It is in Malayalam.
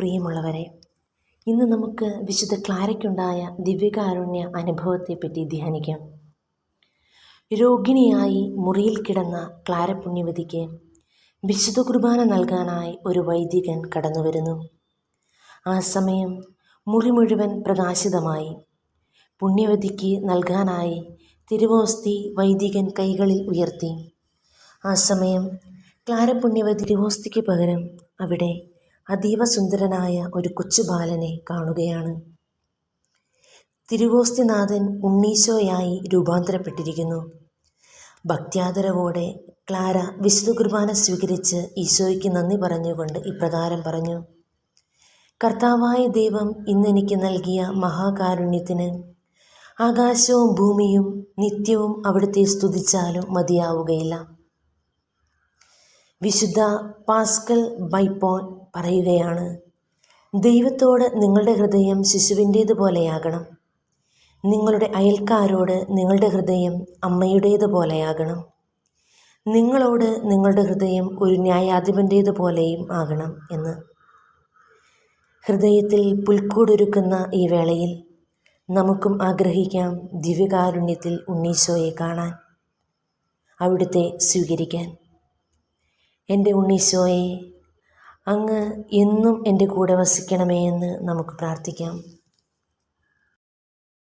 പ്രിയമുള്ളവരെ ഇന്ന് നമുക്ക് വിശുദ്ധ ക്ലാരയ്ക്കുണ്ടായ ദിവ്യകാരുണ്യ അനുഭവത്തെപ്പറ്റി ധ്യാനിക്കാം. രോഗിണിയായി മുറിയിൽ കിടന്ന ക്ലാര പുണ്യവതിക്ക് വിശുദ്ധ കുർബാന നൽകാനായി ഒരു വൈദികൻ കടന്നുവരുന്നു. ആ സമയം മുറി മുഴുവൻ പ്രകാശിതമായി. പുണ്യവതിക്ക് നൽകാനായി തിരുവോസ്തി വൈദികൻ കൈകളിൽ ഉയർത്തി. ആ സമയം ക്ലാര പുണ്യവതി തിരുവോസ്തിക്ക് പകരം അവിടെ അതീവ സുന്ദരനായ ഒരു കൊച്ചു ബാലനെ കാണുകയാണ്. തിരുവോസ്തിനാഥൻ ഉണ്ണീശോയായി രൂപാന്തരപ്പെട്ടിരിക്കുന്നു. ഭക്ത്യാദരവോടെ ക്ലാര വിശുദ്ധ കുർബാന സ്വീകരിച്ച് ഈശോയ്ക്ക് നന്ദി പറഞ്ഞുകൊണ്ട് ഇപ്രകാരം പറഞ്ഞു. കർത്താവായ ദൈവം ഇന്നെനിക്ക് നൽകിയ മഹാകാരുണ്യത്തിന് ആകാശവും ഭൂമിയും നിത്യവും അവിടുത്തെ സ്തുതിച്ചാലും മതിയാവുകയില്ല. വിശുദ്ധ പാസ്കൽ ബൈപ്പോൻ പറയുകയാണ് ദൈവത്തോട് നിങ്ങളുടെ ഹൃദയം ശിശുവിന്റേതുപോലെയാകണം. നിങ്ങളുടെ അയൽക്കാരോട് നിങ്ങളുടെ ഹൃദയം അമ്മയുടേതുപോലെയാകണം. നിങ്ങളോട് നിങ്ങളുടെ ഹൃദയം ഒരു ന്യായാധിപന്റേതുപോലെയും ആകണം എന്ന്. ഹൃദയത്തിൽ പുൽക്കൂടൊരുക്കുന്ന ഈ വേളയിൽ നമുക്കും ആഗ്രഹിക്കാം ദിവ്യകാരുണ്യത്തിൽ ഉണ്ണീശോയെ കാണാൻ അവിടുത്തെ സ്വീകരിക്കാൻ. എന്റെ ഉണ്ണീശോയെ അങ്ങ് എന്നും എന്റെ കൂടെ വസിക്കണമേ എന്ന് നമുക്ക് പ്രാർത്ഥിക്കാം.